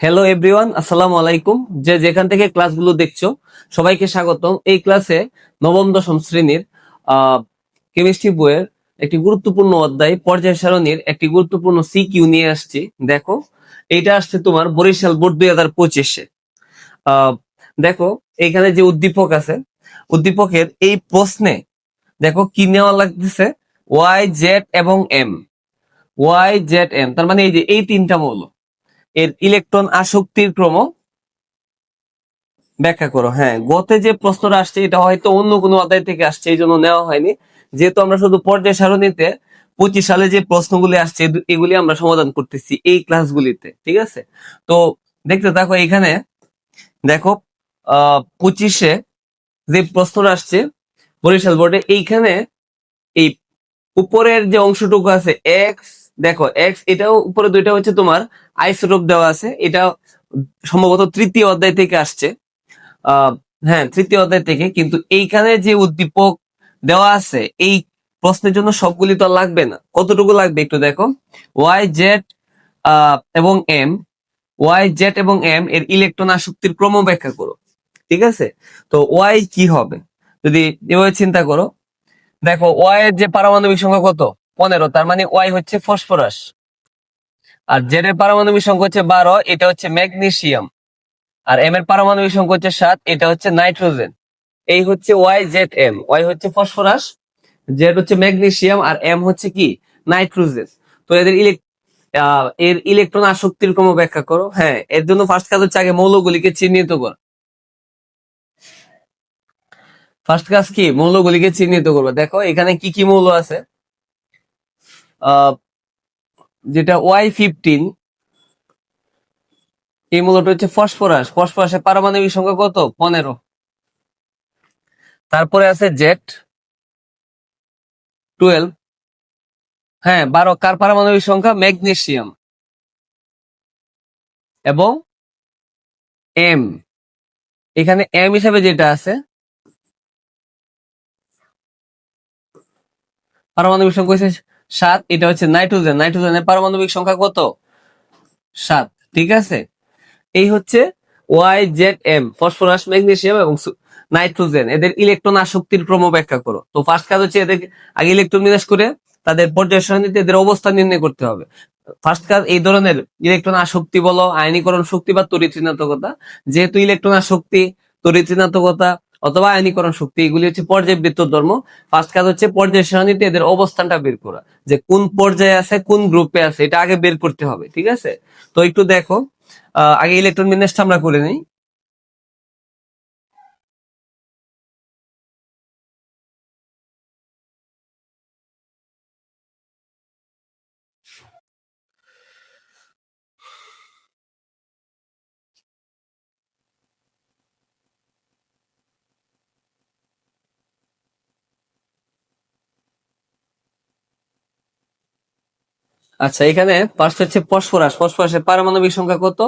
Hello everyone আসসালামু আলাইকুম যে যেখান থেকে ক্লাসগুলো দেখছ, সবাইকে স্বাগতম। এই ক্লাসে নবম, দশম শ্রেণির কেমিস্ট্রি বইয়ের একটি গুরুত্বপূর্ণ অধ্যায়, পর্যায় সারণীর একটি গুরুত্বপূর্ণ সি কিউ নিয়ে আসছি। দেখো, এইটা আসছে তোমার বরিশাল বোর্ড দুই হাজার পঁচিশে। দেখো, এইখানে যে উদ্দীপক আছে, উদ্দীপকের এই প্রশ্নে, দেখো, কি নেওয়া লাগতেছে? ওয়াই জেড এবং এম ওয়াই জেড এম তার মানে এই যে এই তিনটা মৌল। এর ইলেকট্রন আসক্তির ক্রম ব্যাখ্যা করো। হ্যাঁ গতে যে প্রশ্নটা আসছে, এটা হয়তো অন্য কোনো অধ্যায় থেকে আসছে, এই জন্য নেওয়া হয়নি। যেহেতু আমরা শুধু পর্যায় সারণীতে পঁচিশ সালে যে প্রশ্নগুলি আসছে এগুলি আমরা সমাধান করতেছি এই ক্লাসগুলিতে ঠিক আছে? তো দেখতে থাকো এখানে, দেখো পঁচিশে যে প্রশ্নটা আসছে, বরিশাল বোর্ডে, এইখানে এই উপরের যে অংশটুকু আছে এক্স দেখো এক্স এটাও, উপরে দুইটা হচ্ছে তোমার আইসোটোপ দেওয়া আছে। এটা সম্ভবত তৃতীয় অধ্যায় থেকে আসছে। হ্যাঁ তৃতীয় অধ্যায় থেকে, কিন্তু এইখানে যে উদ্দীপক দেওয়া আছে, এই প্রশ্নের জন্য সবগুলি তো লাগবে না। কতটুকু লাগবে একটু দেখো। ওয়াই জেড এবং এম ওয়াই জেড এবং এম এর ইলেকট্রন আসক্তির ক্রম ব্যাখ্যা করো। ঠিক আছে? তো ওয়াই কি হবে? যদি এভাবে চিন্তা করো। দেখো ওয়াই এর যে পারমাণবিক সংখ্যা কত? পনেরো, তার মানে ওয়াই হচ্ছে ফসফরাস। আর জেড এর পারমাণবিক সংখ্যা হচ্ছে বারো, এটা হচ্ছে ম্যাগনেসিয়াম। আর এম এর পারমাণবিক সংখ্যা হচ্ছে সাত, এটা হচ্ছে নাইট্রোজেন। এই হচ্ছে ওয়াই জেড এম, ওয়াই হচ্ছে ফসফরাস, জেড হচ্ছে ম্যাগনেসিয়াম, আর এম হচ্ছে কি? নাইট্রোজেন। তো এদের এর ইলেকট্রন আসক্তির ক্রম ব্যাখ্যা করো। হ্যাঁ এর জন্য ফার্স্ট কাজ হচ্ছে আগে মৌলগুলিকে চিহ্নিত কর। ফার্স্ট কাজ কি? মৌলগুলিকে চিহ্নিত করব। দেখো, এখানে কি কি মৌল আছে? যেটা ওয়াই ফিফটিন এই মূলটা হচ্ছে ফসফরাস। ফসফরাসের পারমাণবিক সংখ্যা কত? পনেরো। তারপরে আছে জেট টুয়েলভ হ্যাঁ বারো। কার পারমাণবিক সংখ্যা? ম্যাগনেসিয়াম। এবং এম এখানে এম হিসাবে যেটা আছে, পারমাণবিক সংখ্যা হচ্ছে সাত, এটা হচ্ছে নাইট্রোজেন। নাইট্রোজেনের পারমাণবিক সংখ্যা কত? সাত, ঠিক আছে? এই হচ্ছে Y Z M phosphorus, magnesium এবং নাইট্রোজেন। এদের ইলেকট্রন আসক্তির ক্রম ব্যাখ্যা করো। তো ফার্স্ট কাজ হচ্ছে এদের আগে ইলেকট্রন বিন্যাস করে তাদের পর্যায় এদের অবস্থান নির্ণয় করতে হবে। ফার্স্ট কাজ, এই ধরনের ইলেকট্রন আসক্তি বলো, আয়নীকরণ শক্তি বা ঋণাত্মকতা। যেহেতু ইলেকট্রন আসক্তি ঋণাত্মকতা অথবা আয়নীকরণ শক্তি, এগুলি হচ্ছে পর্যায়বৃত্ত ধর্ম। ফার্স্ট কাজ হচ্ছে পর্যায় সারণীতে এদের অবস্থানটা বের করা। যে কোন পর্যায়ে আছে, কোন গ্রুপে আছে, এটা আগে বের করতে হবে, ঠিক আছে? তো একটু দেখো আগে ইলেকট্রন বিন্যাসটা আমরা করে নিই। আচ্ছা এখানে ফার্স্ট হচ্ছে ফসফরাস। ফসফরাসের পারমাণবিক সংখ্যা কত?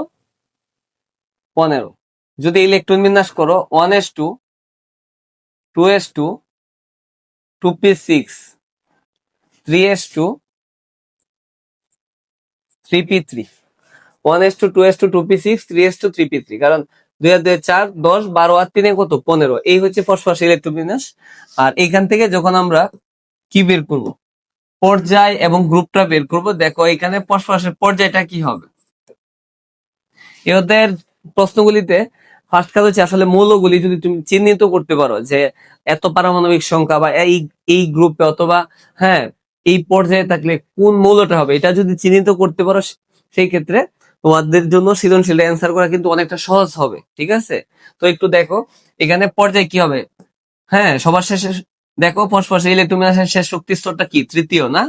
পনেরো। যদি ইলেকট্রন বিন্যাস করো one s two two s two two p six three s two three p three one s two two s two two p six three s two three p three কারণ দুই আর দুই চার, দশ, বারো আর তিনে কত? পনেরো। এই হচ্ছে ফসফরাস ইলেকট্রন বিন্যাস। আর এখান থেকে যখন আমরা কি বের করব? পর্যায় এবং গ্রুপটা বের করব। দেখো, এখানে ফসফরাসের পর্যায়টা কি হবে? অধ্যায়ের প্রশ্নগুলিতে ফার্স্ট কাজ হচ্ছে আসলে মৌলগুলি যদি তুমি চিহ্নিত করতে পারো যে এত পারমাণবিক সংখ্যা বা এই এই গ্রুপে অথবা হ্যাঁ এই পর্যায়ে থাকলে কোন মৌলটা হবে, এটা যদি চিহ্নিত করতে পারো সেই ক্ষেত্রে তোমাদের জন্য সৃজনশীল অ্যান্সার করা কিন্তু অনেকটা সহজ হবে, ঠিক আছে? তো একটু দেখো, এখানে পর্যায়ে কি হবে? হ্যাঁ সবার শেষে দেখো ফসফরাসের ইলেকট্রোমিনাসের শেষ শক্তি স্তরটা কি? তৃতীয়, না?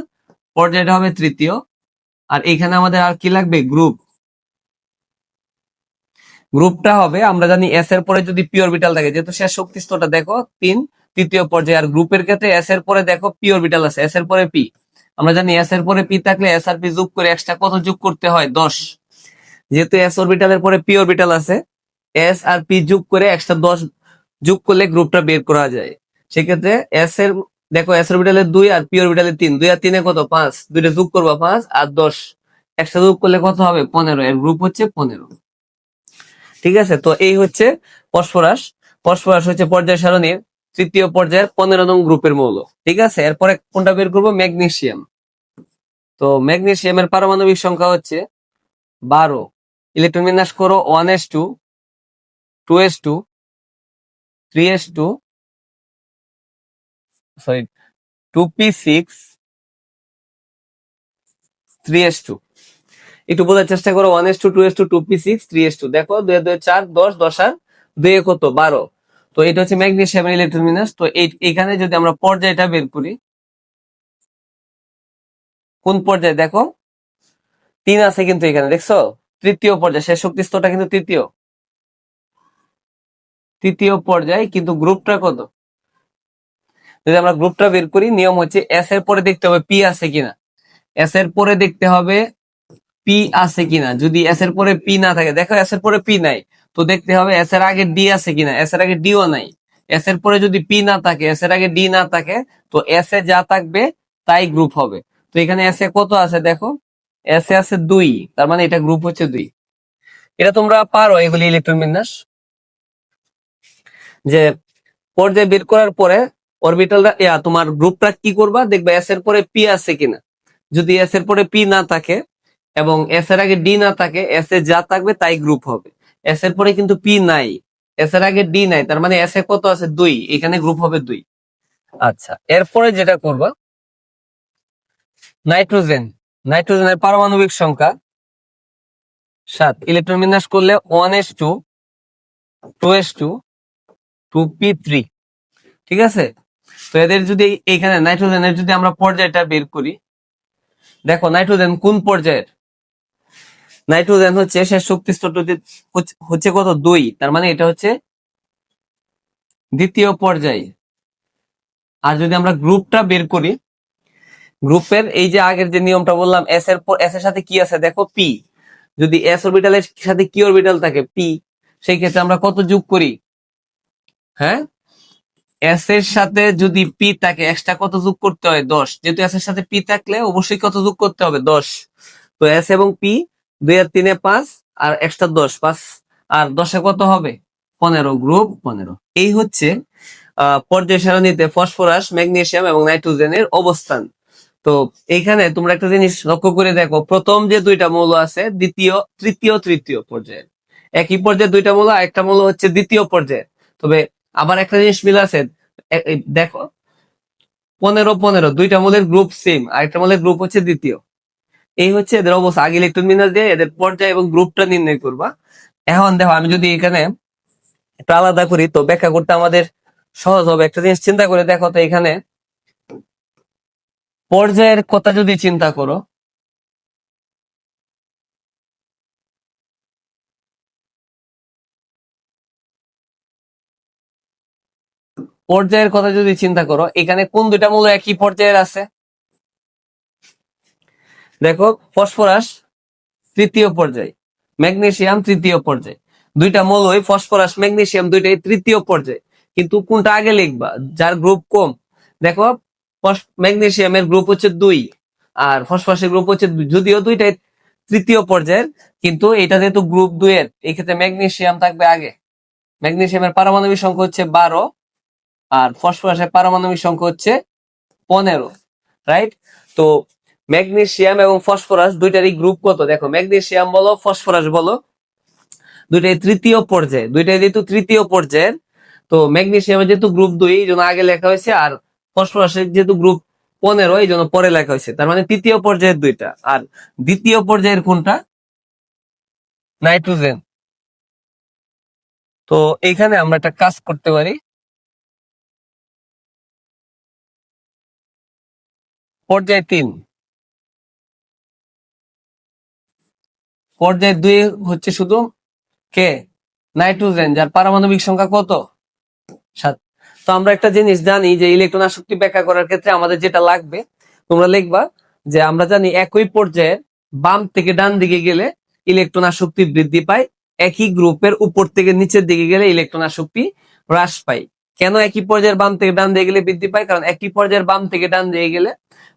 পর্যায়টা হবে তৃতীয়। আর এখানে আমাদের আর কি লাগবে? গ্রুপ। গ্রুপটা হবে, আমরা জানি এস এর পরে যদি পি অরবিটাল থাকে, যেহেতু শেষ শক্তি স্তরটা দেখো, তিন, তৃতীয় পর্যায়ে আর গ্রুপের ক্ষেত্রে এস এর পরে দেখো পি অরবিটাল আছে এস এর পরে পি আমরা জানি এস এর পরে পি থাকলে এস আর পি যোগ করে এক্সট্রা কত যোগ করতে হয়? দশ। যেহেতু এস অরবিটালের পরে পি অরবিটাল আছে এস আর পি যোগ করে এক্সট্রা দশ যোগ করলে গ্রুপটা বের করা যায়। সেক্ষেত্রে এস এর, দেখো এস অরবিটালের দুই আর পি অরবিটালের তিন। দুই আর তিনে কত? পাঁচ। দুইটা যোগ করবা পাঁচ আর দশ। একসাথে যোগ করলে কত হবে? পনেরো। এর গ্রুপ হচ্ছে পনেরো। ঠিক আছে? তো এই হচ্ছে ফসফরাস। ফসফরাস হচ্ছে পর্যায় সারণীর তৃতীয় পর্যায়ের পনেরো নং গ্রুপের মৌল। ঠিক আছে? এরপরে কোনটা বের করব? ম্যাগনেসিয়াম। তো ম্যাগনেসিয়ামের পারমাণবিক সংখ্যা হচ্ছে বারো। ইলেকট্রন বিন্যাস করো one s two two s two, three s two sorry two p six three s two একটু বোঝার চেষ্টা করো one s two two s two two p six three s two দেখো, দুই দুই চার, দশ দশ আর দুই কত বারো। তো এটা হচ্ছে ম্যাগনেসিয়ামের ইলেকট্রন বিন্যাস তো এখানে যদি আমরা পর্যায়টা বের করি, কোন পর্যায়ে? দেখো, তিন আছে কিন্তু এখানে, দেখছ? তৃতীয় পর্যায়ে, শেষ শক্তি স্তরটা কিন্তু তৃতীয়। তৃতীয় পর্যায়ে কিন্তু গ্রুপটা কত? যদি আমরা গ্রুপটা বের করি, নিয়ম হচ্ছে এস এর পরে দেখতে হবে পি আছে কিনা। এস এর পরে দেখতে হবে পি আছে কিনা। যদি এস এর পরে পি না থাকে, দেখো এস এর পরে পি নাই, তো দেখতে হবে এস এর আগে ডি আছে কিনা এস এর আগে ডিও নাই। এস এর পরে যদি পি না থাকে এস এর আগে ডি না থাকে, তো এস এ যা থাকবে, তাই গ্রুপ হবে। তো এখানে এস এ কত আছে দেখো? এস এ আছে দুই, তার মানে এটা গ্রুপ হচ্ছে দুই। এটা তোমরা পারো, এগুলি ইলেকট্রন বিন্যাস। যে পর্যায়ে বের করার পরে অরবিটালটা তোমার গ্রুপটা কি করবা? দেখবা এস এর পরে পি আছে কিনা। যদি এস এর পরে পি না থাকে এবং এস এর আগে ডি না থাকে এস এ যা থাকবে তাই গ্রুপ হবে। এস এর পরে কিন্তু পি নাই। এস এর আগে ডি নাই, তার মানে এস এ কত আছে? দুই। এখানে গ্রুপ হবে দুই। আচ্ছা এরপরে যেটা করবা নাইট্রোজেন নাইট্রোজেনের পারমাণবিক সংখ্যা সাত। ইলেকট্রন বিন্যাস করলে one s two two s two two p three ঠিক আছে? তো এদের যদি এইখানে নাইট্রোজেনের যদি আমরা পর্যায়টা বের করি, দেখো নাইট্রোজেন কোন পর্যায়ের? নাইট্রোজেন হচ্ছে শেষ শক্তি স্তরটা হচ্ছে- কত? দুই। তার মানে এটা হচ্ছে দ্বিতীয় পর্যায়ে। আর যদি আমরা গ্রুপটা বের করি, গ্রুপের এই যে আগের যে নিয়মটা বললাম এস এর এস এর সাথে কি আছে? দেখো পি যদি এস অরবিটালের সাথে কি অরবিটাল থাকে? পি সেই ক্ষেত্রে আমরা কত যোগ করি? হ্যাঁ? এস এর সাথে যদি পি থাকে এক্সট্রা কত যোগ করতে হয়? দশ। যেহেতু এস এর সাথে পি থাকলে অবশ্যই কত যোগ করতে হবে? দশ। তো এস এবং পি দুই আর তিনে পাঁচ, আর এক্সট্রা দশ। পাঁচ, আর দশে কত হবে? পনেরো। গ্রুপ পনেরো। এই হচ্ছে পর্যায় সারণীতে ফসফরাস ম্যাগনেশিয়াম এবং নাইট্রোজেনের অবস্থান। তো এইখানে তোমরা একটা জিনিস লক্ষ্য করে দেখো। প্রথম যে দুইটা মৌল আছে, দ্বিতীয়, তৃতীয় তৃতীয় পর্যায়ে। একই পর্যায়ে দুইটা মৌল একটা মৌল হচ্ছে দ্বিতীয় পর্যায়ে। তবে আবার একটা জিনিস মিল আছে দেখো, পনেরো পনেরো, দুইটা মূলের গ্রুপ সেম আর একটা মৌলের গ্রুপ হচ্ছে দ্বিতীয়। এই হচ্ছে এদের অবস্থা, আগে ইলেকট্রন বিন্যাস দিয়ে এদের পর্যায় এবং গ্রুপটা নির্ণয় করবা। এখন দেখো, আমি যদি এখানে একটু আলাদা করি, তো ব্যাখ্যা করতে আমাদের সহজ হবে। একটা জিনিস চিন্তা করে দেখো তো এখানে, পর্যায়ের কথা যদি চিন্তা করো পর্যায়ের কথা যদি চিন্তা করো, এখানে কোন দুইটা মূল একই পর্যায়ের আছে? দেখো, ফসফরাস তৃতীয় পর্যায়ে, ম্যাগনেসিয়াম তৃতীয় পর্যায়ে। দুইটা মৌলই ফসফরাস, ম্যাগনেসিয়াম দুইটাই তৃতীয় পর্যায়ে। কিন্তু কোনটা আগে লিখবা? যার গ্রুপ কম। দেখো ম্যাগনেসিয়ামের গ্রুপ হচ্ছে দুই, আর ফসফরাসের গ্রুপ হচ্ছে যদিও দুইটাই তৃতীয় পর্যায়ের, কিন্তু এটা যেহেতু গ্রুপ দুইয়ের এই ক্ষেত্রে ম্যাগনেসিয়াম থাকবে আগে। ম্যাগনেসিয়ামের পারমাণবিক সংখ্যা হচ্ছে বারো আর ফসফরাসের পারমাণবিক সংখ্যা হচ্ছে পনেরো রাইট তো ম্যাগনেসিয়াম এবং ফসফরাস দুইটারই গ্রুপ কত? দেখো, ম্যাগনেসিয়াম বলো, ফসফরাস বলো, দুইটাই তৃতীয় পর্যায়ে, দুইটাই যেহেতু তৃতীয় পর্যায়ের, তো ম্যাগনেসিয়ামের যেহেতু গ্রুপ দুই, এই জন্য আগে লেখা হয়েছে, আর ফসফরাসের যেহেতু গ্রুপ পনেরো, এই জন্য পরে লেখা হয়েছে, তার মানে তৃতীয় পর্যায়ের দুইটা। আর দ্বিতীয় পর্যায়ের কোনটা? নাইট্রোজেন। তো এইখানে আমরা একটা কাজ করতে পারি। পর্যায় তিন। পর্যায় দুই হচ্ছে শুধু কে? নাইট্রোজেন, যার পারমাণবিক সংখ্যা কত? সাত। তো আমরা একটা জিনিস জানি যে ইলেকট্রন আসক্তি ব্যাখ্যা করার ক্ষেত্রে আমাদের যেটা লাগবে, তোমরা লিখবা যে আমরা জানি একই পর্যায়ে বাম থেকে ডান দিকে গেলে ইলেকট্রন আসক্তি বৃদ্ধি পায়, একই গ্রুপের উপর থেকে নিচের দিকে গেলে ইলেকট্রন আসক্তি হ্রাস পায়। কেন একই পর্যায়ের বাম থেকে ডান দিয়ে গেলে বৃদ্ধি পায়? কারণ একই পর্যায়ের বাম থেকে ডান দিয়ে গেলে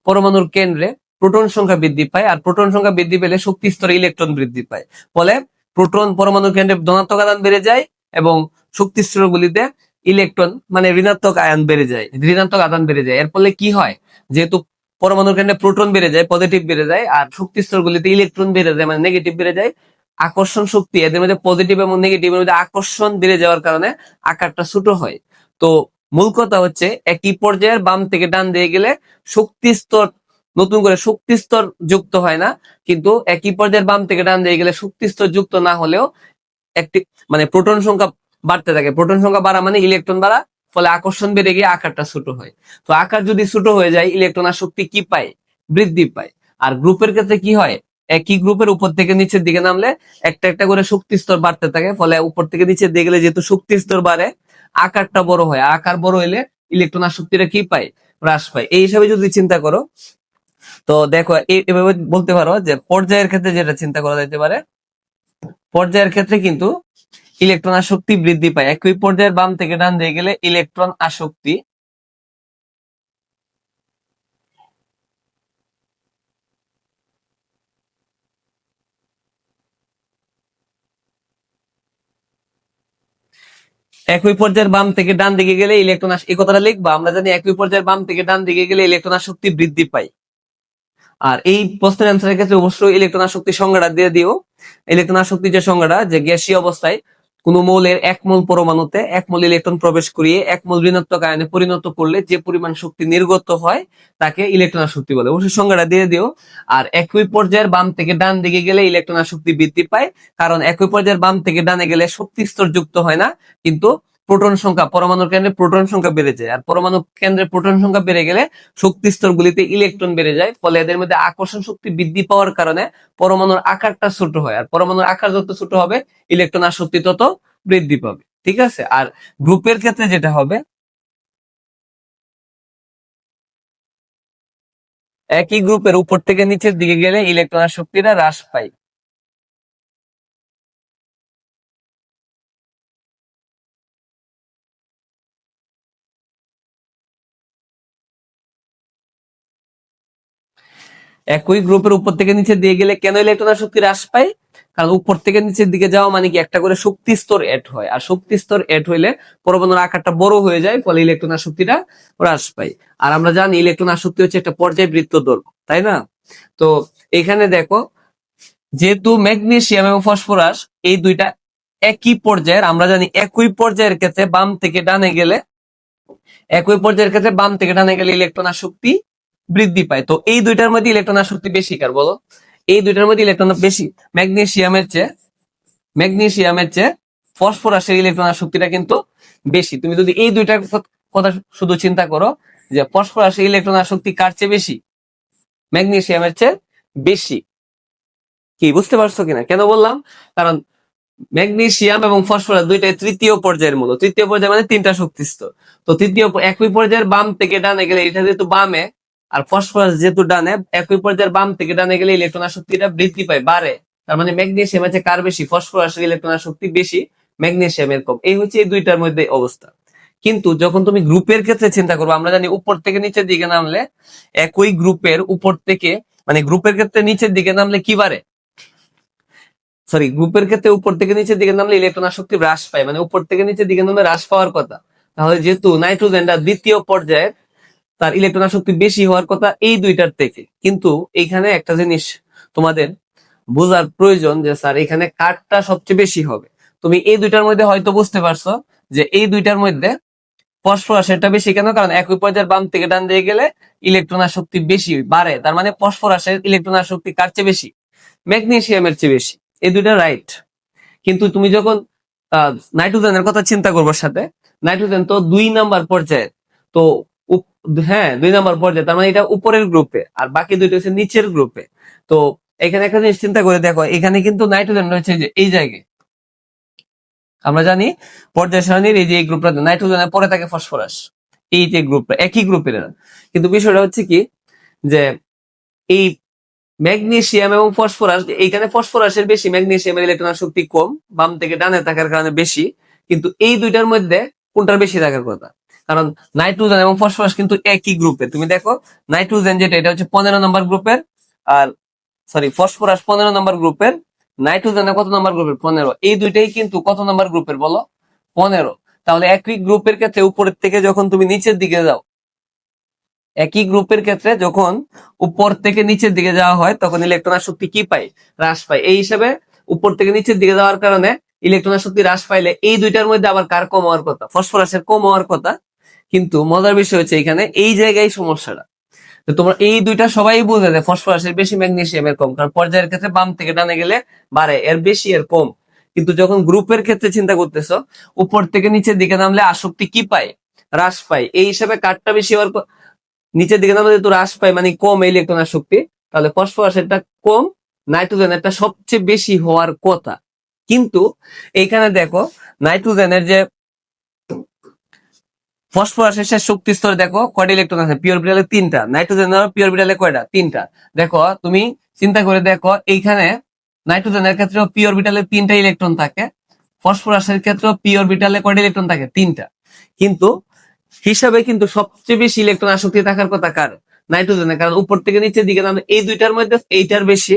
পরমাণুর কেন্দ্রে প্রোটন সংখ্যা বৃদ্ধি পায় আর প্রোটন সংখ্যা বৃদ্ধি পেলে শক্তি স্তরে ইলেকট্রন বৃদ্ধি পায়। ফলে প্রোটন পরমাণু কেন্দ্রে ধনাত্মক আদান বেড়ে যায় এবং শক্তি স্তরগুলিতে ইলেকট্রন মানে ঋণাত্মক আয়ন বেড়ে যায়, ঋণাত্মক আদান বেড়ে যায়। এর ফলে কি হয়? যেহেতু পরমাণুর কেন্দ্রে প্রোটন বেড়ে যায় পজিটিভ বেড়ে যায় আর শক্তি স্তরগুলিতে ইলেকট্রন বেড়ে যায় মানে নেগেটিভ বেড়ে যায়, আকর্ষণ শক্তি এদের মধ্যে পজিটিভ এবং নেগেটিভের মধ্যে আকর্ষণ বেড়ে যাওয়ার কারণে আকারটা ছোট হয়। তো মূল কথা হচ্ছে একই পর্যায়ের বাম থেকে ডান দিয়ে গেলে শক্তি স্তর, নতুন করে শক্তি স্তর যুক্ত হয় না, কিন্তু একই পর্যায়ের বাম থেকে ডান দিয়ে গেলে শক্তি স্তর যুক্ত না হলেও একটি মানে প্রোটন সংখ্যা বাড়তে থাকে। প্রোটন সংখ্যা বাড়া মানে ইলেকট্রন বাড়া, ফলে আকর্ষণ বেড়ে গিয়ে আকারটা ছোট হয়। তো আকার যদি ছোট হয়ে যায়, ইলেকট্রন আর শক্তি কি পায়? বৃদ্ধি পায়। আর গ্রুপের ক্ষেত্রে কি হয়? একই গ্রুপের উপর থেকে নিচের দিকে নামলে একটা একটা করে শক্তি স্তর বাড়তে থাকে, ফলে উপর থেকে নিচের দিকে গেলে যেহেতু শক্তি স্তর বাড়ে আকারটা বড় হয়। আকার বড় হইলে ইলেকট্রন আসক্তিটা কি পায়? হ্রাস পায়। এই হিসাবে যদি চিন্তা করো, তো দেখো এভাবে বলতে পারো যে পর্যায়ের ক্ষেত্রে যেটা চিন্তা করা যেতে পারে, পর্যায়ের ক্ষেত্রে কিন্তু ইলেকট্রন আসক্তি বৃদ্ধি পায়। একই পর্যায়ের বাম থেকে ডান দিয়ে গেলে ইলেকট্রন আসক্তি একই পর্যায়ের বাম থেকে ডান দিকে গেলে ইলেকট্রন এই কথাটা লিখবা, আমরা জানি একই পর্যায়ের বাম থেকে ডান দিকে গেলে ইলেকট্রন শক্তি বৃদ্ধি পাই আর এই প্রশ্নের অ্যান্সারের ক্ষেত্রে অবশ্যই ইলেকট্রন শক্তি সংজ্ঞাটা দিয়ে দিও। ইলেকট্রন শক্তি যে সংজ্ঞাটা, যে গ্যাসীয় অবস্থায় কোন মৌলের এক মোল পরমাণুতে এক মোল ইলেকট্রন প্রবেশ করিয়ে এক মোল ঋণাত্মক আয়নে পরিণত করলে যে পরিমাণ শক্তি নির্গত হয়, তাকে ইলেকট্রন শক্তি বলে। অবশ্যই সংজ্ঞাটা দিয়ে দিও। আর একই পর্যায়ের বাম থেকে ডান দিকে গেলে ইলেকট্রন শক্তি বৃদ্ধি পায়, কারণ একই পর্যায়ের বাম থেকে ডানে গেলে শক্তি স্তর যুক্ত হয় না, কিন্তু প্রোটন সংখ্যা, পরমাণুর কেন্দ্রে প্রোটন সংখ্যা বেড়ে যায়। আর পরমাণু কেন্দ্রে প্রোটন সংখ্যা বেড়ে গেলে শক্তি স্তরগুলিতে ইলেকট্রন বেড়ে যায়, ফলে এদের মধ্যে আকর্ষণ শক্তি বৃদ্ধি পাওয়ার কারণে পরমাণুর আকারটা ছোট হয়। আর পরমাণুর আকার যত ছোট হবে, ইলেকট্রন আসক্তি তত বৃদ্ধি পাবে। ঠিক আছে? আর গ্রুপের ক্ষেত্রে যেটা হবে, একই গ্রুপের উপর থেকে নিচের দিকে গেলে ইলেকট্রন শক্তিটা হ্রাস পায়। একই গ্রুপের উপর থেকে নিচে দিয়ে গেলে কেন ইলেকট্রন শক্তি হ্রাস পায়? কারণ উপর থেকে নিচের দিকে যাওয়া মানে কি? একটা করে শক্তি স্তর এড হয়। আর শক্তি স্তর এড হইলে পরমাণুর আকারটা বড় হয়ে যায়, ফলে ইলেকট্রন শক্তিটা হ্রাস পায়। আর আমরা জানি ইলেকট্রন শক্তি হচ্ছে একটা পর্যায় বৃত্ত দৈর্ঘ্য, তাই না? তো এখানে দেখো, যেহেতু ম্যাগনেসিয়াম এবং ফসফরাস এই দুইটা একই পর্যায়ের, আমরা জানি একই পর্যায়ের ক্ষেত্রে বাম থেকে ডানে গেলে, একই পর্যায়ের ক্ষেত্রে বাম থেকে ডানে গেলে ইলেকট্রন শক্তি বৃদ্ধি পায়। তো এই দুইটার মধ্যে ইলেকট্রন শক্তি বেশি কার বলো? এই দুইটার মধ্যে ইলেকট্রন বেশি। ম্যাগনেসিয়ামের চেয়ে ম্যাগনেসিয়ামের চেয়ে ফসফরাসের ইলেকট্রন শক্তিটা কিন্তু বেশি। তুমি যদি এই দুইটার কথা শুধু চিন্তা করো যে ফসফরাসের ইলেকট্রন শক্তি কার চেয়ে বেশি? ম্যাগনেসিয়ামের চেয়ে বেশি। কি, বুঝতে পারছ কিনা? কেন বললাম? কারণ ম্যাগনেসিয়াম এবং ফসফরাস দুইটাই তৃতীয় পর্যায়ের মূল। তৃতীয় পর্যায়ে মানে তিনটা শক্তি স্তর তো তৃতীয়, একই পর্যায়ের বাম থেকে ডানে গেলে এটা যেহেতু বামে আর ফসফরাস যেহেতু ডানে, একই পর্যায়ের বাম থেকে ডানে গেলে ইলেকট্রন শক্তিটা বৃদ্ধি পায়, বাড়ে। তার মানে ম্যাগনেশিয়াম আছে কার বেশি? ফসফরাস ইলেকট্রন শক্তি বেশি ম্যাগনেসিয়ামের কম। এই হচ্ছে এই দুইটার মধ্যে অবস্থা। কিন্তু যখন তুমি গ্রুপের ক্ষেত্রে চিন্তা করব, আমরা জানি উপর থেকে নিচের দিকে নামলে একই গ্রুপের উপর থেকে মানে গ্রুপের ক্ষেত্রে নিচের দিকে নামলে কি বাড়ে? সরি, গ্রুপের ক্ষেত্রে উপর থেকে নিচের দিকে নামলে ইলেকট্রন শক্তি হ্রাস পায়। মানে উপর থেকে নিচের দিকে নামলে হ্রাস পাওয়ার কথা। তাহলে যেহেতু নাইট্রোজেনটা দ্বিতীয় পর্যায়ে তার ইলেকট্রন শক্তি বেশি হওয়ার কথা এই দুইটার থেকে। কিন্তু এইখানে একটা জিনিস তোমাদের বোঝার প্রয়োজন যে, স্যার, এখানে কারটা সবচেয়ে বেশি হবে। তুমি এই দুইটার মধ্যে হয়তো বুঝতে পারছ যে, এই দুইটার মধ্যে ফসফরাসেরটা বেশি কেন? কারণ একই পর্যায়ের বাম থেকে ডান দিয়ে গেলে ইলেকট্রন শক্তি বেশি বাড়ে। তার মানে ফসফরাসের ইলেকট্রন শক্তি কার চেয়ে বেশি? ম্যাগনেসিয়ামের চেয়ে বেশি। এই দুইটা রাইট। কিন্তু তুমি যখন নাইট্রোজেনের কথা চিন্তা করবার সাথে, নাইট্রোজেন তো দুই নাম্বার পর্যায়ে তো হ্যাঁ দুই নম্বর পর্যায়ে, তার মানে এটা উপরের গ্রুপে আর বাকি দুইটা হচ্ছে নিচের গ্রুপে তো এখানে একটা জিনিস চিন্তা করে দেখো, এখানে কিন্তু নাইট্রোজেন রয়েছে যে, এই জায়গায়। আমরা জানি, পর্যায় সারণীর এই যে এই গ্রুপটা নাইট্রোজেনের পরে থাকে ফসফরাস এই যে গ্রুপটা একই গ্রুপের। কিন্তু বিষয়টা হচ্ছে কি, যে এই ম্যাগনেসিয়াম এবং ফসফরাস এইখানে ফসফরাসের বেশি ম্যাগনেসিয়ামের ইলেকট্রন শক্তি কম, বাম থেকে ডানে থাকার কারণে বেশি, কিন্তু এই দুইটার মধ্যে কোনটার বেশি থাকার কথা? কারণ নাইট্রোজেন এবং ফসফরাস কিন্তু একই গ্রুপে তুমি দেখো, নাইট্রোজেন যেটা, এটা হচ্ছে পনেরো নম্বর গ্রুপের আর সরি ফসফরাস পনেরো নম্বর গ্রুপের নাইট্রোজেন কত নম্বর গ্রুপের পনেরো। এই দুইটাই কিন্তু কত নাম্বার গ্রুপের বলো? পনেরো। তাহলে একই গ্রুপের ক্ষেত্রে উপরের থেকে যখন তুমি নিচের দিকে যাও, একই গ্রুপের ক্ষেত্রে যখন উপর থেকে নিচের দিকে যাওয়া হয়, তখন ইলেকট্রনের শক্তি কি পায়? হ্রাস পায়। এই হিসাবে উপর থেকে নিচের দিকে যাওয়ার কারণে ইলেকট্রনের শক্তি হ্রাস পাইলে এই দুইটার মধ্যে আবার কার কম হওয়ার কথা? ফসফরাসের কম হওয়ার কথা। কিন্তু মজার বিষয় হচ্ছে এখানে এই জায়গায় সমস্যাটা। তো তোমরা এই দুইটা সবাই বুঝে যে ফসফরাসের বেশি ম্যাগনেসিয়ামের কম, কারণ পর্যায়ের ক্ষেত্রে বাম থেকে ডানে গেলে বাড়ে, এর বেশি, এর কম। কিন্তু যখন গ্রুপের ক্ষেত্রে চিন্তা করতেছো, উপর থেকে নিচের দিকে নামলে আসক্তি কি পায়? হ্রাস পায়। এই হিসাবে কাঠটা বেশি হওয়ার নিচের দিকে নামলে যেহেতু হ্রাস পায় মানে কম ইলেকট্রন শক্তি, তাহলে ফসফরাসেরটা কম নাইট্রোজেন নাইট্রোজেনেরটা সবচেয়ে বেশি হওয়ার কথা। কিন্তু এইখানে দেখো নাইট্রোজেনের যে ফসফরাসের শেষ শক্তি স্তরে দেখো কয়টা ইলেকট্রন আছে? পিওর বিটালে তিনটা নাইট্রোজেনের পিওর বিটালে কয়টা? তিনটা। দেখো, তুমি চিন্তা করে দেখো, এইখানে নাইট্রোজেনের ক্ষেত্রে পিওর বিটালে তিনটা ইলেকট্রন থাকে ফসফরাসের ক্ষেত্রে পিওর বিটালে কয়টা ইলেকট্রন থাকে? তিনটা। কিন্তু হিসাবে কিন্তু সবচেয়ে বেশি ইলেকট্রন আসক্তি থাকার কথা কার? নাইট্রোজেনের কারণ উপর থেকে নিচের দিকে এই দুইটার মধ্যে, এইটার বেশি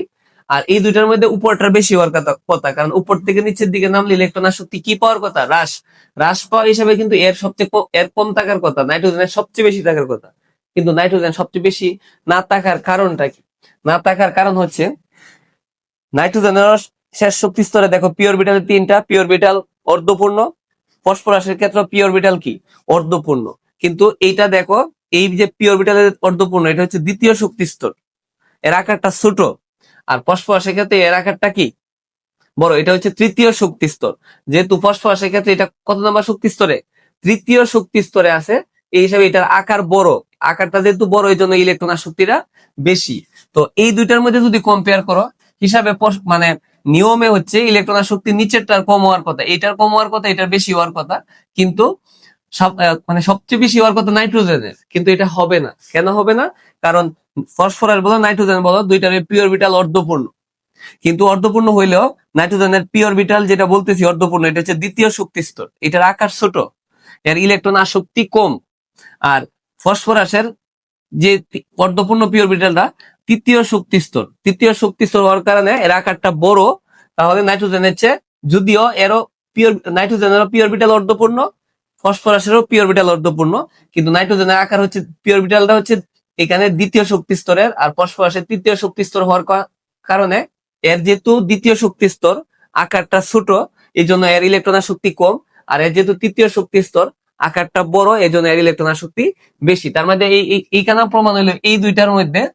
আর এই দুইটার মধ্যে উপরটার বেশি হওয়ার কথা কারণ উপর থেকে নিচের দিকে নামলে ইলেকট্রন আসক্তি কি পাওয়ার কথা? হ্রাস। হ্রাস পাওয়া হিসাবে কিন্তু এর সবচেয়ে এর কম থাকার কথা নাইট্রোজেনের সবচেয়ে বেশি থাকার কথা। কিন্তু নাইট্রোজেন সবচেয়ে বেশি না থাকার কারণটা কি? না থাকার কারণ হচ্ছে নাইট্রোজেনের শেষ শক্তি স্তরে দেখো পিওর বিটাল তিনটা পিওর বিটাল অর্ধপূর্ণ, ফসফরাসের ক্ষেত্রে পিওর বিটাল কি? অর্ধপূর্ণ। কিন্তু এইটা দেখো, এই যে পিওর বিটালের অর্ধপূর্ণ, এটা হচ্ছে দ্বিতীয় শক্তি স্তর। এর আকারটা ছোট। আর ফসফরাসের ক্ষেত্রে এর আকারটা কি? বড়, এটা হচ্ছে তৃতীয় শক্তি স্তর। যেহেতু ফসফরাসের ক্ষেত্রে এটা কত নম্বর শক্তি স্তরে? তৃতীয় শক্তি স্তরে আছে, এই হিসাবে এটার আকার বড়। আকারটা যেহেতু বড় এই জন্য ইলেকট্রন শক্তিটা বেশি। তো এই দুইটার মধ্যে যদি কম্পেয়ার করো, হিসাবে মানে নিয়মে হচ্ছে ইলেকট্রন শক্তি নিচেরটার কম হওয়ার কথা। এটার কম হওয়ার কথা, এটার বেশি হওয়ার কথা। কিন্তু মানে সবচেয়ে বেশি হওয়ার কথা নাইট্রোজেনের, কিন্তু এটা হবে না। কেন হবে না? কারণ ফসফরাস বলো, নাইট্রোজেন বলো দুইটার পিওর বিটাল অর্ধপূর্ণ। কিন্তু অর্ধপূর্ণ হইলেও নাইট্রোজেনের পিওর বিটাল যেটা বলতেছি, অর্ধপূর্ণ, এটা হচ্ছে দ্বিতীয় শক্তি স্তর। এটার আকার ছোট, এর ইলেকট্রন আসক্তি কম। আর ফসফরাসের যে অর্ধপূর্ণ পিওর বিটালটা তৃতীয় শক্তি স্তর। তৃতীয় শক্তি স্তর হওয়ার কারণে এর আকারটা বড়, তাহলে নাইট্রোজেনের চেয়ে যদিও এরও পিওর নাইট্রোজেনেরও পিওর বিটাল অর্ধপূর্ণ ফসফরাসেরও পিওর বিটাল অর্ধপূর্ণ, কিন্তু নাইট্রোজেনের আকার হচ্ছে পিওর বিটালটা হচ্ছে এখানে দ্বিতীয় শক্তি স্তরের, আর ফসফরাসের তৃতীয় শক্তি স্তর হওয়ার কারণে এর যেহেতু দ্বিতীয় শক্তি স্তর, আকারটা ছোট এই জন্য এর ইলেকট্রনের শক্তি কম, আর এর যেহেতু তৃতীয় শক্তি স্তর, আকারটা বড় এই জন্য এর ইলেকট্রনের শক্তি বেশি। তার মধ্যে এই, এই- এইখানে প্রমাণ হলো এই দুইটার মধ্যে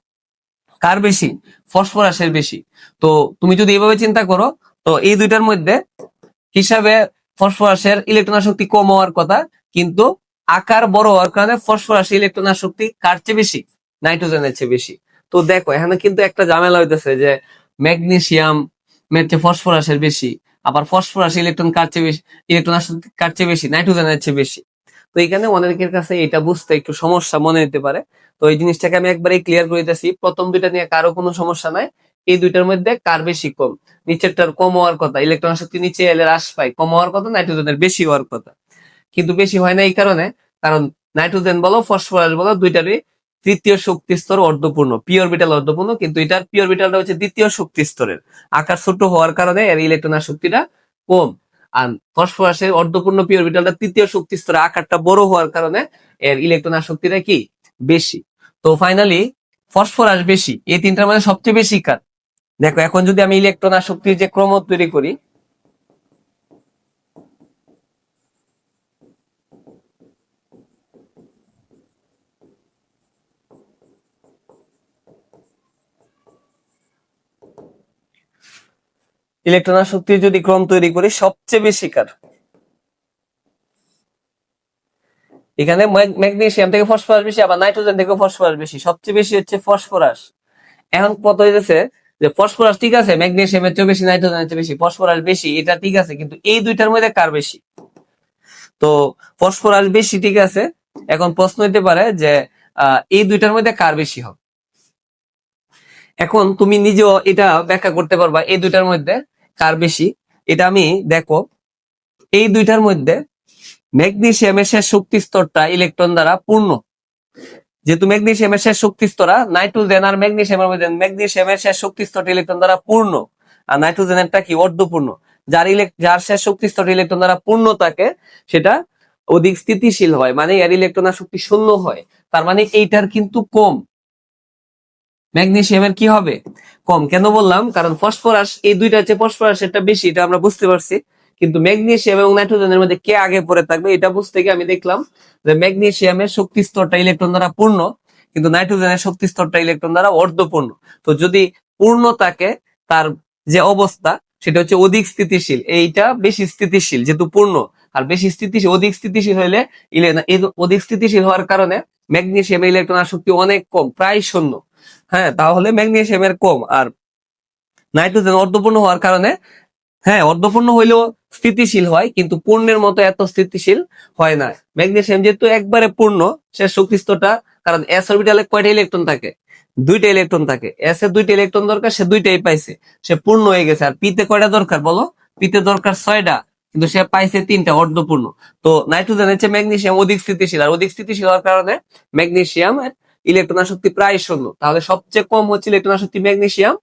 কার বেশি? ফসফরাসের বেশি। তো তুমি যদি এইভাবে চিন্তা করো, তো এই দুইটার মধ্যে হিসাবে ফসফরাসের ইলেকট্রনের শক্তি কম হওয়ার কথা, কিন্তু আকার বড় হওয়ার কারণে ফসফরাসের ইলেকট্রনের শক্তি কার চেয়ে বেশি? নাইট্রোজেনের চেয়ে বেশি। তো দেখো, এখানে কিন্তু একটা ঝামেলা হইতেছে যে ম্যাগনেসিয়াম চেয়ে ফসফরাসের বেশি, আবার ফসফরাস ইলেকট্রন কার চেয়ে বেশি ইলেকট্রন কার চেয়ে বেশি? নাইট্রোজেনের চেয়ে বেশি। তো এখানে অনেকের কাছে এটা বুঝতে একটু সমস্যা মনে হতে পারে। তো এই জিনিসটাকে আমি একবারে ক্লিয়ার করে দিতেছি। প্রথম দুইটা নিয়ে কারও কোনো সমস্যা নাই। এই দুইটার মধ্যে কার বেশি কম? নিচেরটার কম হওয়ার কথা ইলেকট্রন শক্তি নিচে এলে হ্রাস পায়। কম হওয়ার কথা নাইট্রোজেনের বেশি হওয়ার কথা। কিন্তু বেশি হয় না এই কারণে, কারণ নাইট্রোজেন বলো ফসফরাস বলো, দুইটারই তৃতীয় শক্তি স্তর অর্ধপূর্ণ পিওর বিটাল অর্ধপূর্ণ, কিন্তু এটার পিওর বিটালটা হচ্ছে দ্বিতীয় শক্তি স্তরের। আকার ছোট হওয়ার কারণে এর ইলেকট্রনের শক্তিটা কম। আর ফসফরাসের অর্ধপূর্ণ পিওর বিটালটা তৃতীয় শক্তি স্তরে, আকারটা বড় হওয়ার কারণে এর ইলেকট্রনের শক্তিটা কি? বেশি। তো ফাইনালি ফসফরাস বেশি, এই তিনটার মধ্যে সবচেয়ে বেশি কার? দেখো, এখন যদি আমি ইলেকট্রন শক্তির যে ক্রম তৈরি করি ইলেকট্রন শক্তির যদি ক্রম তৈরি করি, সবচেয়ে বেশি কার? এখানে ম্যাগ- ম্যাগনেসিয়াম থেকে ফসফরাস বেশি, আবার নাইট্রোজেন থেকে ফসফরাস বেশি, সবচেয়ে বেশি হচ্ছে ফসফরাস। এখন কত হয়েছে যে ফসফরাস ঠিক আছে ম্যাগনেসিয়ামের চেয়ে বেশি, নাইট্রোজেনের চেয়ে বেশি, ফসফরাস বেশি, এটা ঠিক আছে, কিন্তু এই দুইটার মধ্যে কার বেশি? তো ফসফরাস বেশি ঠিক আছে, এখন প্রশ্ন হতে পারে যে এই দুইটার মধ্যে কার বেশি হবে? এখন তুমি নিজেও এটা ব্যাখ্যা করতে পারবা, এই দুইটার মধ্যে কার বেশি? এটা আমি দেখো, এই দুইটার মধ্যে ম্যাগনেশিয়ামের শেষ শক্তি স্তরটা ইলেকট্রন দ্বারা পূর্ণ। যেহেতু ম্যাগনেসিয়ামের শেষ শক্তি স্তরা নাইট্রোজেন আর ম্যাগনেসিয়ামের মধ্যে ম্যাগনেসিয়ামের শেষ শক্তি স্তরটা ইলেকট্রন দ্বারা পূর্ণ। আর নাইট্রোজেনেরটা কি? অর্ধপূর্ণ। যার যার শেষ শক্তি স্তর ইলেকট্রন দ্বারা পূর্ণ থাকে, সেটা অধিক স্থিতিশীল হয় মানে এর ইলেকট্রন আর শক্তি শূন্য হয়। তার মানে এইটার কিন্তু কম। ম্যাগনেসিয়ামের কি হবে? কম। কেন বললাম? কারণ ফসফরাস, এই দুইটা হচ্ছে ফসফরাস এটা বেশি, এটা আমরা বুঝতে পারছি। কিন্তু ম্যাগনেশিয়াম এবং নাইট্রোজেনের মধ্যে কে আগে পরে থাকবে, এটা বুঝতে গিয়ে আমি দেখলাম যে ম্যাগনেশিয়ামের শক্তি স্তরটা ইলেকট্রন দ্বারা পূর্ণ, কিন্তু নাইট্রোজেনের শক্তি স্তরটা ইলেকট্রন দ্বারা অর্ধপূর্ণ। তো যদি পূর্ণ থাকে, তার যে অবস্থা, সেটা হচ্ছে অধিক স্থিতিশীল। এইটা বেশি স্থিতিশীল, যেহেতু পূর্ণ। আর বেশি স্থিতিশীল, অধিক স্থিতিশীল হইলে ইলে- অধিক স্থিতিশীল হওয়ার কারণে ম্যাগনেসিয়ামের ইলেকট্রন শক্তি অনেক কম, প্রায় শূন্য। হ্যাঁ তাহলে ম্যাগনেশিয়ামের কম। আর নাইট্রোজেন অর্ধপূর্ণ হওয়ার কারণে হ্যাঁ অর্ধপূর্ণ হইলেও স্থিতিশীল হয়, কিন্তু পূর্ণের মতো এত স্থিতিশীল হয় না। ম্যাগনেশিয়াম যেহেতু একবারে পূর্ণ, সে শক্তি স্তরটা কারণ এস অরবিটালে কয়টা ইলেকট্রন থাকে? দুইটা ইলেকট্রন থাকে। এস এর দুইটা ইলেকট্রন দরকার, সে দুইটাই পাইছে। সে পূর্ণ হয়ে গেছে। আর পিতে কয়টা দরকার বলো? পিতে দরকার ছয়টা, কিন্তু সে পাইছে তিনটা, অর্ধপূর্ণ। তো নাইট্রোজেন হচ্ছে ম্যাগনেসিয়াম, অধিক স্থিতিশীল। আর অধিক স্থিতিশীল হওয়ার কারণে ম্যাগনেসিয়াম ইলেকট্রন আসক্তি প্রায় শূন্য। তাহলে সবচেয়ে কম হচ্ছে ইলেকট্রন আসক্তি ম্যাগনেসিয়াম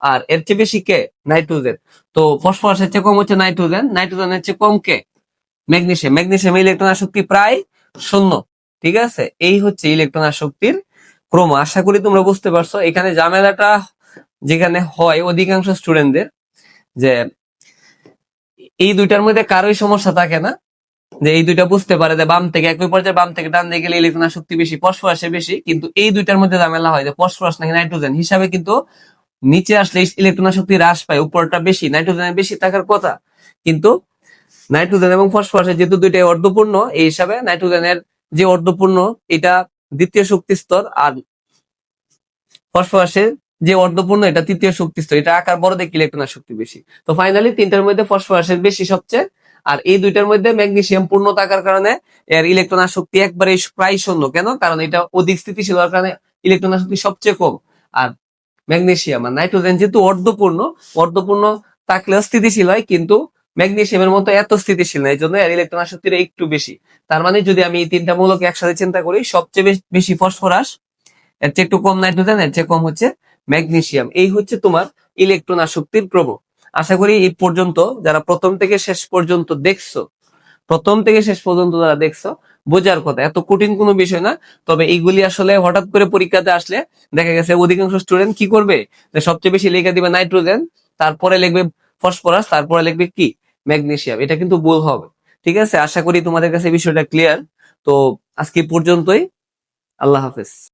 আর এর চেয়ে বেশি কে? নাইট্রোজেন। তো ফসফরাসের চেয়ে কম হচ্ছে নাইট্রোজেন। নাইট্রোজেনের চেয়ে কম কে? ম্যাগনেসিয়াম ম্যাগনেসিয়াম ইলেকট্রন আসক্তি প্রায় শূন্য। ঠিক আছে? এই হচ্ছে ইলেকট্রন আসক্তির ক্রম। আশা করি তোমরা বুঝতে পারছ। এখানে ঝামেলাটা যেখানে হয় অধিকাংশ স্টুডেন্টদের যে এই দুইটার মধ্যে কারোই সমস্যা থাকে না। যে এই দুইটা বুঝতে পারে যে বাম থেকে একই পর্যায়ে বাম থেকে ডান দিকে গেলে ইলেকট্রন আসক্তি বেশি, ফসফরাসে বেশি। কিন্তু এই দুইটার মধ্যে ঝামেলা হয় যে ফসফরাস নাকি নাইট্রোজেন। হিসাবে কিন্তু নিচে আসলে ইলেকট্রন শক্তি হ্রাস পায়, উপরটা বেশি নাইট্রোজেনের বেশি থাকার কথা। কিন্তু নাইট্রোজেন এবং ফসফরাসের যেহেতু দুইটাই অর্ধপূর্ণ, এই হিসাবে নাইট্রোজেনের যে অর্ধপূর্ণ, এটা দ্বিতীয় শক্তি স্তর, আর ফসফরাসের যে অর্ধপূর্ণ, এটা তৃতীয় শক্তি স্তর। এটা আকার বড় দেখে ইলেকট্রনের শক্তি বেশি। তো ফাইনালি তিনটার মধ্যে ফসফরাসের বেশি সবচেয়ে, আর এই দুইটার মধ্যে ম্যাগনেসিয়াম পূর্ণ থাকার কারণে এর ইলেকট্রন শক্তি একবারে প্রায় শূন্য। কেন? কারণ এটা অধিক স্থিতিশীল হওয়ার কারণে ইলেকট্রন শক্তি সবচেয়ে কম। আর ম্যাগনেসিয়াম আর নাইট্রোজেন যেহেতু অর্ধপূর্ণ অর্ধপূর্ণ থাকলেও স্থিতিশীল হয়, কিন্তু ম্যাগনেসিয়ামের মতো এত স্থিতিশীল না এই জন্য এর ইলেকট্রন শক্তিটা একটু বেশি। তার মানে যদি আমি এই তিনটা মূলক একসাথে চিন্তা করি, সবচেয়ে বেশ- ফসফরাস, এর চেয়ে একটু কম নাইট্রোজেন, এর চেয়ে কম হচ্ছে ম্যাগনেসিয়াম এই হচ্ছে তোমার ইলেকট্রন আসক্তির ক্রম আশা করি এই পর্যন্ত যারা প্রথম থেকে শেষ পর্যন্ত দেখছ, প্রথম থেকে শেষ পর্যন্ত যারা দেখছ বোঝার কথা। এত কঠিন কোনো বিষয় না, তবে এইগুলি আসলে হঠাৎ করে পরীক্ষাতে আসলে দেখা গেছে অধিকাংশ স্টুডেন্ট কি করবে? সবচেয়ে বেশি লেখা দিবে নাইট্রোজেন তারপরে লিখবে ফসফরাস তারপরে লিখবে কি? ম্যাগনেশিয়াম এটা কিন্তু ভুল হবে। ঠিক আছে? আশা করি তোমাদের কাছে বিষয়টা ক্লিয়ার তো আজকে পর্যন্তই। আল্লাহ হাফেজ।